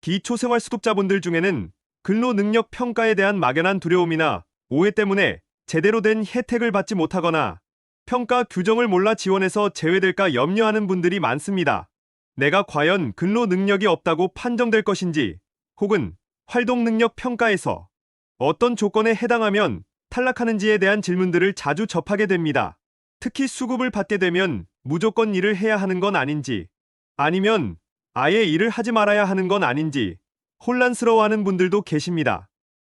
기초생활 수급자분들 중에는 근로능력 평가에 대한 막연한 두려움이나 오해 때문에 제대로 된 혜택을 받지 못하거나 평가 규정을 몰라 지원해서 제외될까 염려하는 분들이 많습니다. 내가 과연 근로 능력이 없다고 판정될 것인지 혹은 활동 능력 평가에서 어떤 조건에 해당하면 탈락하는지에 대한 질문들을 자주 접하게 됩니다. 특히 수급을 받게 되면 무조건 일을 해야 하는 건 아닌지 아니면 아예 일을 하지 말아야 하는 건 아닌지 혼란스러워하는 분들도 계십니다.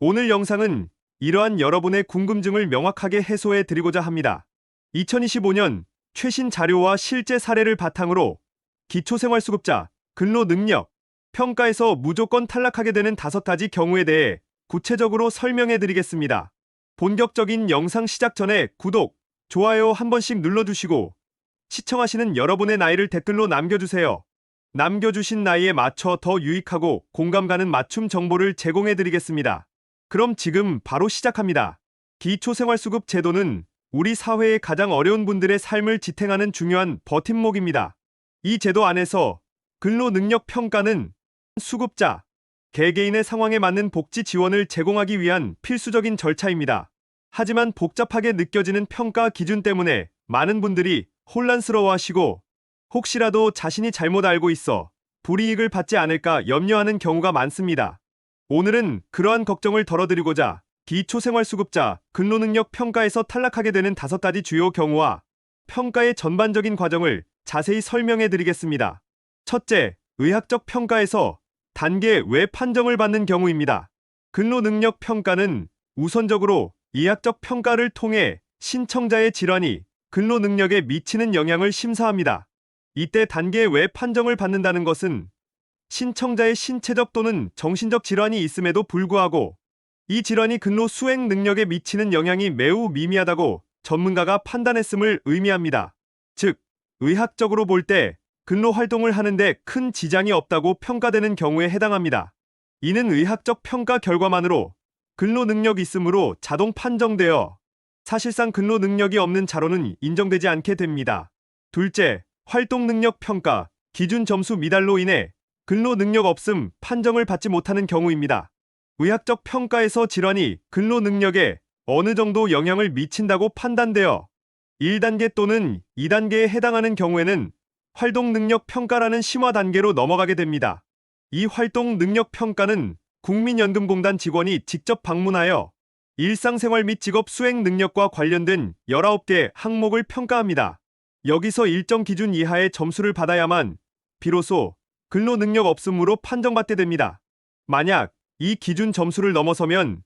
오늘 영상은 이러한 여러분의 궁금증을 명확하게 해소해 드리고자 합니다. 2025년 최신 자료와 실제 사례를 바탕으로 기초생활수급자 근로 능력 평가에서 무조건 탈락하게 되는 다섯 가지 경우에 대해 구체적으로 설명해 드리겠습니다. 본격적인 영상 시작 전에 구독, 좋아요 한 번씩 눌러주시고 시청하시는 여러분의 나이를 댓글로 남겨주세요. 남겨주신 나이에 맞춰 더 유익하고 공감 가는 맞춤 정보를 제공해 드리겠습니다. 그럼 지금 바로 시작합니다. 기초생활수급 제도는 우리 사회의 가장 어려운 분들의 삶을 지탱하는 중요한 버팀목입니다. 이 제도 안에서 근로 능력 평가는 수급자, 개개인의 상황에 맞는 복지 지원을 제공하기 위한 필수적인 절차입니다. 하지만 복잡하게 느껴지는 평가 기준 때문에 많은 분들이 혼란스러워하시고 혹시라도 자신이 잘못 알고 있어 불이익을 받지 않을까 염려하는 경우가 많습니다. 오늘은 그러한 걱정을 덜어드리고자 기초생활수급자 근로능력 평가에서 탈락하게 되는 다섯 가지 주요 경우와 평가의 전반적인 과정을 자세히 설명해 드리겠습니다. 첫째, 의학적 평가에서 단계 외 판정을 받는 경우입니다. 근로능력 평가는 우선적으로 의학적 평가를 통해 신청자의 질환이 근로능력에 미치는 영향을 심사합니다. 이때 단계 외 판정을 받는다는 것은 신청자의 신체적 또는 정신적 질환이 있음에도 불구하고 이 질환이 근로 수행 능력에 미치는 영향이 매우 미미하다고 전문가가 판단했음을 의미합니다. 즉, 의학적으로 볼 때 근로 활동을 하는데 큰 지장이 없다고 평가되는 경우에 해당합니다. 이는 의학적 평가 결과만으로 근로 능력 있음으로 자동 판정되어 사실상 근로 능력이 없는 자로는 인정되지 않게 됩니다. 둘째, 활동 능력 평가 기준 점수 미달로 인해 근로 능력 없음 판정을 받지 못하는 경우입니다. 의학적 평가에서 질환이 근로 능력에 어느 정도 영향을 미친다고 판단되어 1단계 또는 2단계에 해당하는 경우에는 활동 능력 평가라는 심화 단계로 넘어가게 됩니다. 이 활동 능력 평가는 국민연금공단 직원이 직접 방문하여 일상생활 및 직업 수행 능력과 관련된 19개 항목을 평가합니다. 여기서 일정 기준 이하의 점수를 받아야만 비로소 근로 능력 없음으로 판정받게 됩니다. 만약 이 기준 점수를 넘어서면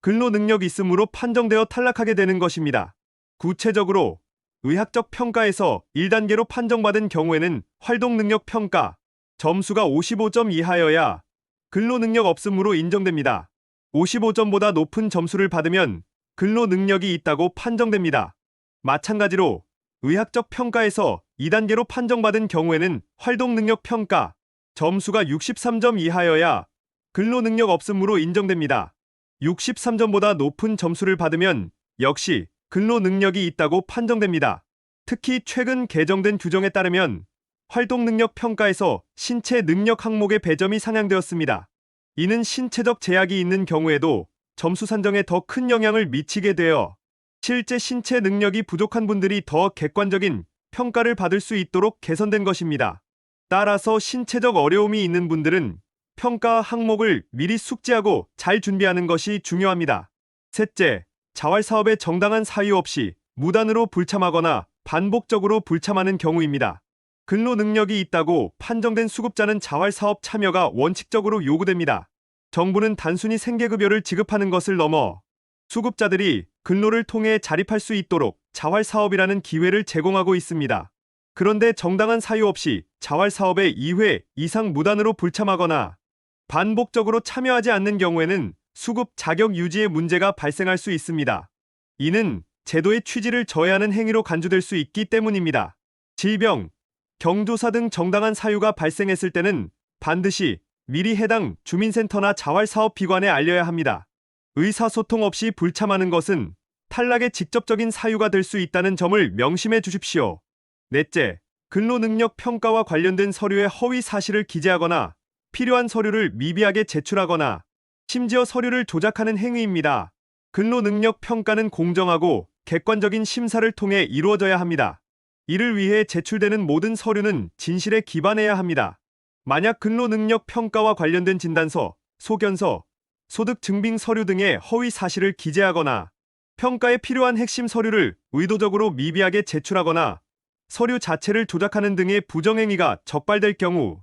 근로 능력 있음으로 판정되어 탈락하게 되는 것입니다. 구체적으로 의학적 평가에서 1단계로 판정받은 경우에는 활동 능력 평가 점수가 55점 이하여야 근로 능력 없음으로 인정됩니다. 55점보다 높은 점수를 받으면 근로 능력이 있다고 판정됩니다. 마찬가지로 의학적 평가에서 2단계로 판정받은 경우에는 활동 능력 평가 점수가 63점 이하여야 근로 능력 없음으로 인정됩니다. 63점보다 높은 점수를 받으면 역시 근로 능력이 있다고 판정됩니다. 특히 최근 개정된 규정에 따르면 활동 능력 평가에서 신체 능력 항목의 배점이 상향되었습니다. 이는 신체적 제약이 있는 경우에도 점수 산정에 더 큰 영향을 미치게 되어 실제 신체 능력이 부족한 분들이 더 객관적인 평가를 받을 수 있도록 개선된 것입니다. 따라서 신체적 어려움이 있는 분들은 평가 항목을 미리 숙지하고 잘 준비하는 것이 중요합니다. 셋째, 자활 사업에 정당한 사유 없이 무단으로 불참하거나 반복적으로 불참하는 경우입니다. 근로 능력이 있다고 판정된 수급자는 자활 사업 참여가 원칙적으로 요구됩니다. 정부는 단순히 생계급여를 지급하는 것을 넘어 수급자들이 근로를 통해 자립할 수 있도록 자활 사업이라는 기회를 제공하고 있습니다. 그런데 정당한 사유 없이 자활 사업에 2회 이상 무단으로 불참하거나 반복적으로 참여하지 않는 경우에는 수급 자격 유지의 문제가 발생할 수 있습니다. 이는 제도의 취지를 저해하는 행위로 간주될 수 있기 때문입니다. 질병, 경조사 등 정당한 사유가 발생했을 때는 반드시 미리 해당 주민센터나 자활사업기관에 알려야 합니다. 의사소통 없이 불참하는 것은 탈락의 직접적인 사유가 될 수 있다는 점을 명심해 주십시오. 넷째, 근로 능력 평가와 관련된 서류에 허위 사실을 기재하거나 필요한 서류를 미비하게 제출하거나 심지어 서류를 조작하는 행위입니다. 근로 능력 평가는 공정하고 객관적인 심사를 통해 이루어져야 합니다. 이를 위해 제출되는 모든 서류는 진실에 기반해야 합니다. 만약 근로 능력 평가와 관련된 진단서, 소견서, 소득 증빙 서류 등의 허위 사실을 기재하거나 평가에 필요한 핵심 서류를 의도적으로 미비하게 제출하거나 서류 자체를 조작하는 등의 부정행위가 적발될 경우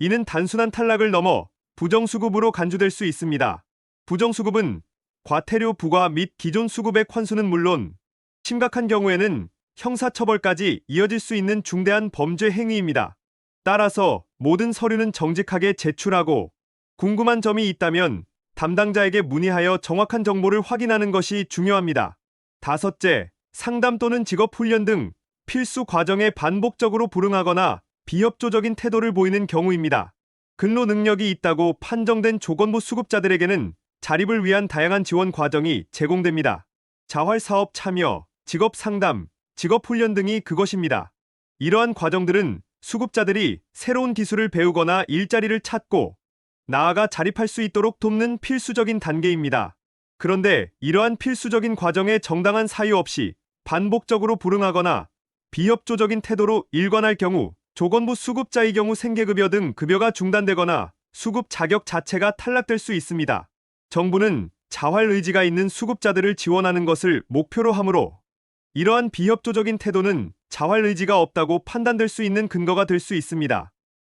이는 단순한 탈락을 넘어 부정수급으로 간주될 수 있습니다. 부정수급은 과태료 부과 및 기존 수급의 환수는 물론 심각한 경우에는 형사처벌까지 이어질 수 있는 중대한 범죄 행위입니다. 따라서 모든 서류는 정직하게 제출하고 궁금한 점이 있다면 담당자에게 문의하여 정확한 정보를 확인하는 것이 중요합니다. 다섯째, 상담 또는 직업 훈련 등 필수 과정에 반복적으로 불응하거나 비협조적인 태도를 보이는 경우입니다. 근로 능력이 있다고 판정된 조건부 수급자들에게는 자립을 위한 다양한 지원 과정이 제공됩니다. 자활 사업 참여, 직업 상담, 직업 훈련 등이 그것입니다. 이러한 과정들은 수급자들이 새로운 기술을 배우거나 일자리를 찾고 나아가 자립할 수 있도록 돕는 필수적인 단계입니다. 그런데 이러한 필수적인 과정에 정당한 사유 없이 반복적으로 불응하거나 비협조적인 태도로 일관할 경우 조건부 수급자의 경우 생계급여 등 급여가 중단되거나 수급 자격 자체가 탈락될 수 있습니다. 정부는 자활 의지가 있는 수급자들을 지원하는 것을 목표로 하므로 이러한 비협조적인 태도는 자활 의지가 없다고 판단될 수 있는 근거가 될 수 있습니다.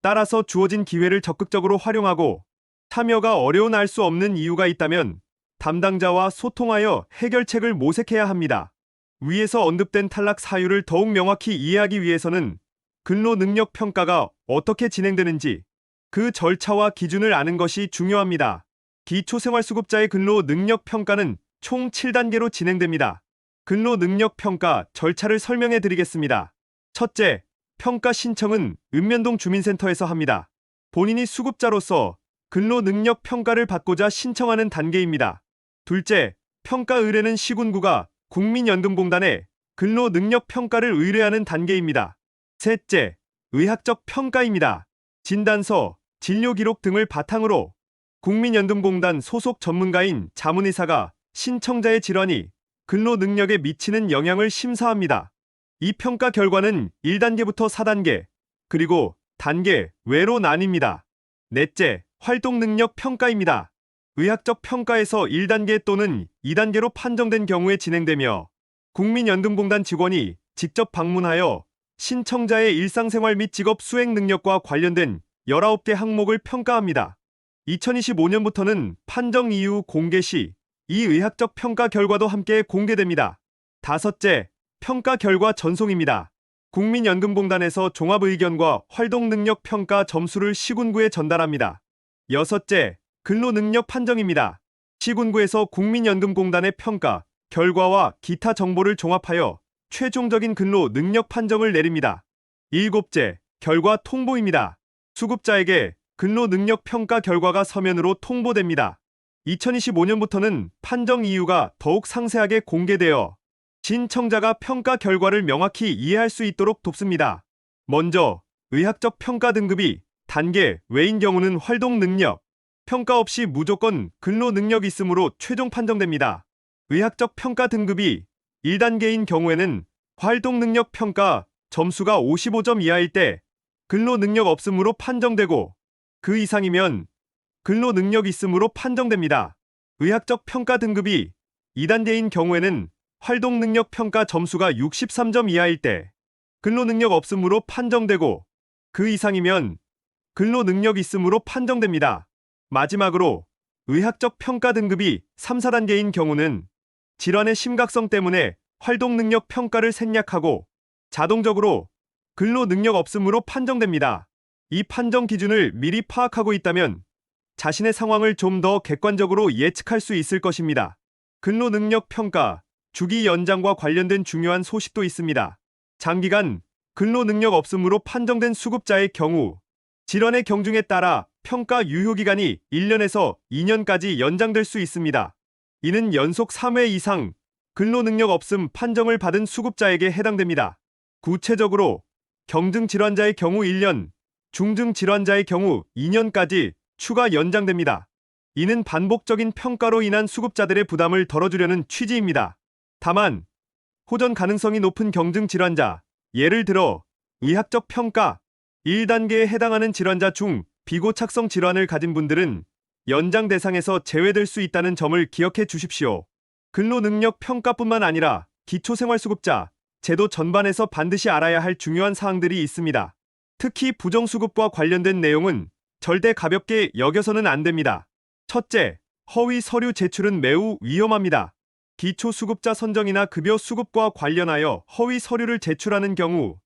따라서 주어진 기회를 적극적으로 활용하고 참여가 어려운 알 수 없는 이유가 있다면 담당자와 소통하여 해결책을 모색해야 합니다. 위에서 언급된 탈락 사유를 더욱 명확히 이해하기 위해서는 근로 능력 평가가 어떻게 진행되는지 그 절차와 기준을 아는 것이 중요합니다. 기초생활수급자의 근로 능력 평가는 총 7단계로 진행됩니다. 근로 능력 평가 절차를 설명해 드리겠습니다. 첫째, 평가 신청은 읍면동 주민센터에서 합니다. 본인이 수급자로서 근로 능력 평가를 받고자 신청하는 단계입니다. 둘째, 평가 의뢰는 시군구가 국민연금공단에 근로 능력 평가를 의뢰하는 단계입니다. 셋째, 의학적 평가입니다. 진단서, 진료 기록 등을 바탕으로 국민연금공단 소속 전문가인 자문의사가 신청자의 질환이 근로 능력에 미치는 영향을 심사합니다. 이 평가 결과는 1단계부터 4단계, 그리고 단계 외로 나뉩니다. 넷째, 활동 능력 평가입니다. 의학적 평가에서 1단계 또는 2단계로 판정된 경우에 진행되며 국민연금공단 직원이 직접 방문하여 신청자의 일상생활 및 직업 수행 능력과 관련된 19개 항목을 평가합니다. 2025년부터는 판정 이후 공개 시 이 의학적 평가 결과도 함께 공개됩니다. 다섯째, 평가 결과 전송입니다. 국민연금공단에서 종합의견과 활동능력 평가 점수를 시군구에 전달합니다. 여섯째, 근로능력 판정입니다. 시군구에서 국민연금공단의 평가, 결과와 기타 정보를 종합하여 최종적인 근로 능력 판정을 내립니다. 일곱째, 결과 통보입니다. 수급자에게 근로 능력 평가 결과가 서면으로 통보됩니다. 2025년부터는 판정 이유가 더욱 상세하게 공개되어 신청자가 평가 결과를 명확히 이해할 수 있도록 돕습니다. 먼저 의학적 평가 등급이 단계 외인 경우는 활동 능력, 평가 없이 무조건 근로 능력 있으므로 최종 판정됩니다. 의학적 평가 등급이 1단계인 경우에는 활동 능력 평가 점수가 55점 이하일 때 근로 능력 없음으로 판정되고 그 이상이면 근로 능력 있음으로 판정됩니다. 의학적 평가 등급이 2단계인 경우에는 활동 능력 평가 점수가 63점 이하일 때 근로 능력 없음으로 판정되고 그 이상이면 근로 능력 있음으로 판정됩니다. 마지막으로 의학적 평가 등급이 3, 4단계인 경우는 질환의 심각성 때문에 활동 능력 평가를 생략하고 자동적으로 근로 능력 없음으로 판정됩니다. 이 판정 기준을 미리 파악하고 있다면 자신의 상황을 좀 더 객관적으로 예측할 수 있을 것입니다. 근로 능력 평가, 주기 연장과 관련된 중요한 소식도 있습니다. 장기간 근로 능력 없음으로 판정된 수급자의 경우 질환의 경중에 따라 평가 유효 기간이 1년에서 2년까지 연장될 수 있습니다. 이는 연속 3회 이상 근로 능력 없음 판정을 받은 수급자에게 해당됩니다. 구체적으로 경증 질환자의 경우 1년, 중증 질환자의 경우 2년까지 추가 연장됩니다. 이는 반복적인 평가로 인한 수급자들의 부담을 덜어주려는 취지입니다. 다만 호전 가능성이 높은 경증 질환자, 예를 들어 의학적 평가 1단계에 해당하는 질환자 중 비고착성 질환을 가진 분들은 연장 대상에서 제외될 수 있다는 점을 기억해 주십시오. 근로 능력 평가뿐만 아니라 기초생활수급자 제도 전반에서 반드시 알아야 할 중요한 사항들이 있습니다. 특히 부정수급과 관련된 내용은 절대 가볍게 여겨서는 안 됩니다. 첫째, 허위 서류 제출은 매우 위험합니다. 기초수급자 선정이나 급여 수급과 관련하여 허위 서류를 제출하는 경우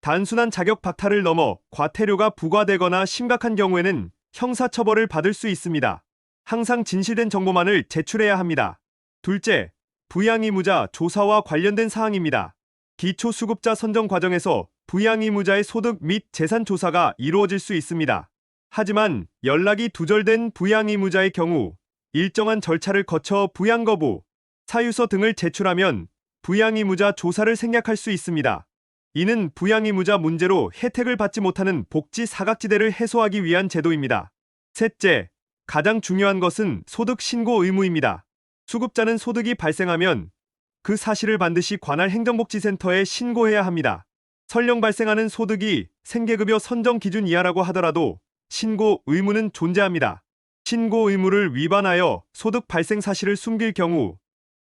단순한 자격 박탈을 넘어 과태료가 부과되거나 심각한 경우에는 형사처벌을 받을 수 있습니다. 항상 진실된 정보만을 제출해야 합니다. 둘째, 부양의무자 조사와 관련된 사항입니다. 기초수급자 선정 과정에서 부양의무자의 소득 및 재산 조사가 이루어질 수 있습니다. 하지만 연락이 두절된 부양의무자의 경우 일정한 절차를 거쳐 부양 거부, 사유서 등을 제출하면 부양의무자 조사를 생략할 수 있습니다. 이는 부양의무자 문제로 혜택을 받지 못하는 복지 사각지대를 해소하기 위한 제도입니다. 셋째, 가장 중요한 것은 소득 신고 의무입니다. 수급자는 소득이 발생하면 그 사실을 반드시 관할 행정복지센터에 신고해야 합니다. 설령 발생하는 소득이 생계급여 선정 기준 이하라고 하더라도 신고 의무는 존재합니다. 신고 의무를 위반하여 소득 발생 사실을 숨길 경우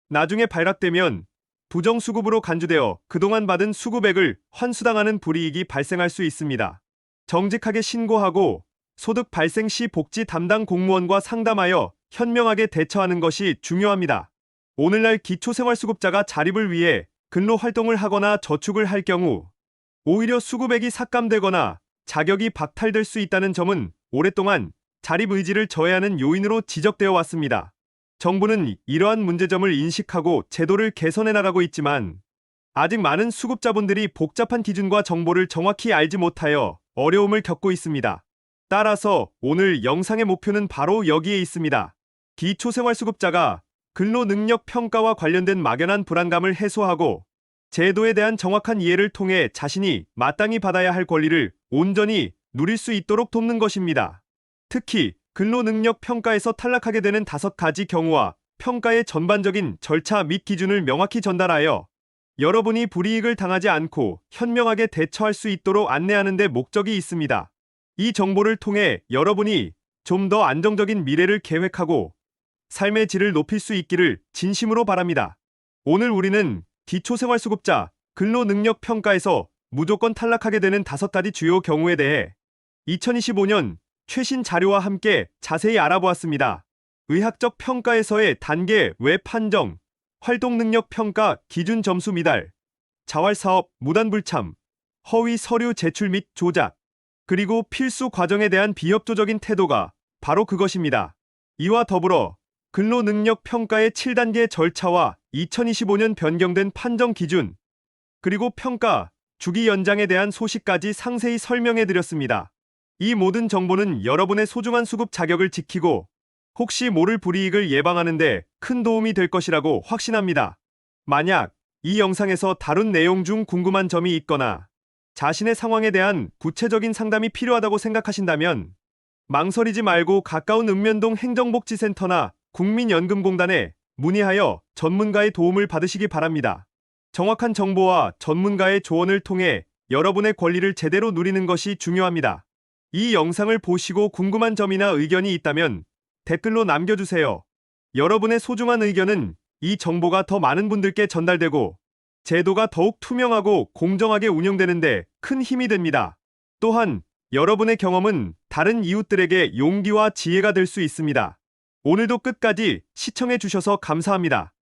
나중에 발각되면 부정수급으로 간주되어 그동안 받은 수급액을 환수당하는 불이익이 발생할 수 있습니다. 정직하게 신고하고 소득 발생 시 복지 담당 공무원과 상담하여 현명하게 대처하는 것이 중요합니다. 오늘날 기초생활수급자가 자립을 위해 근로 활동을 하거나 저축을 할 경우 오히려 수급액이 삭감되거나 자격이 박탈될 수 있다는 점은 오랫동안 자립 의지를 저해하는 요인으로 지적되어 왔습니다. 정부는 이러한 문제점을 인식하고 제도를 개선해 나가고 있지만 아직 많은 수급자분들이 복잡한 기준과 정보를 정확히 알지 못하여 어려움을 겪고 있습니다. 따라서 오늘 영상의 목표는 바로 여기에 있습니다. 기초생활수급자가 근로 능력 평가와 관련된 막연한 불안감을 해소하고 제도에 대한 정확한 이해를 통해 자신이 마땅히 받아야 할 권리를 온전히 누릴 수 있도록 돕는 것입니다. 특히 근로능력 평가에서 탈락하게 되는 다섯 가지 경우와 평가의 전반적인 절차 및 기준을 명확히 전달하여 여러분이 불이익을 당하지 않고 현명하게 대처할 수 있도록 안내하는 데 목적이 있습니다. 이 정보를 통해 여러분이 좀 더 안정적인 미래를 계획하고 삶의 질을 높일 수 있기를 진심으로 바랍니다. 오늘 우리는 기초생활수급자 근로능력 평가에서 무조건 탈락하게 되는 다섯 가지 주요 경우에 대해 2025년 최신 자료와 함께 자세히 알아보았습니다. 의학적 평가에서의 단계 외 판정, 활동 능력 평가 기준 점수 미달, 자활 사업 무단 불참, 허위 서류 제출 및 조작, 그리고 필수 과정에 대한 비협조적인 태도가 바로 그것입니다. 이와 더불어 근로 능력 평가의 7단계 절차와 2025년 변경된 판정 기준, 그리고 평가, 주기 연장에 대한 소식까지 상세히 설명해 드렸습니다. 이 모든 정보는 여러분의 소중한 수급 자격을 지키고 혹시 모를 불이익을 예방하는 데 큰 도움이 될 것이라고 확신합니다. 만약 이 영상에서 다룬 내용 중 궁금한 점이 있거나 자신의 상황에 대한 구체적인 상담이 필요하다고 생각하신다면 망설이지 말고 가까운 읍면동 행정복지센터나 국민연금공단에 문의하여 전문가의 도움을 받으시기 바랍니다. 정확한 정보와 전문가의 조언을 통해 여러분의 권리를 제대로 누리는 것이 중요합니다. 이 영상을 보시고 궁금한 점이나 의견이 있다면 댓글로 남겨주세요. 여러분의 소중한 의견은 이 정보가 더 많은 분들께 전달되고 제도가 더욱 투명하고 공정하게 운영되는데 큰 힘이 됩니다. 또한 여러분의 경험은 다른 이웃들에게 용기와 지혜가 될 수 있습니다. 오늘도 끝까지 시청해 주셔서 감사합니다.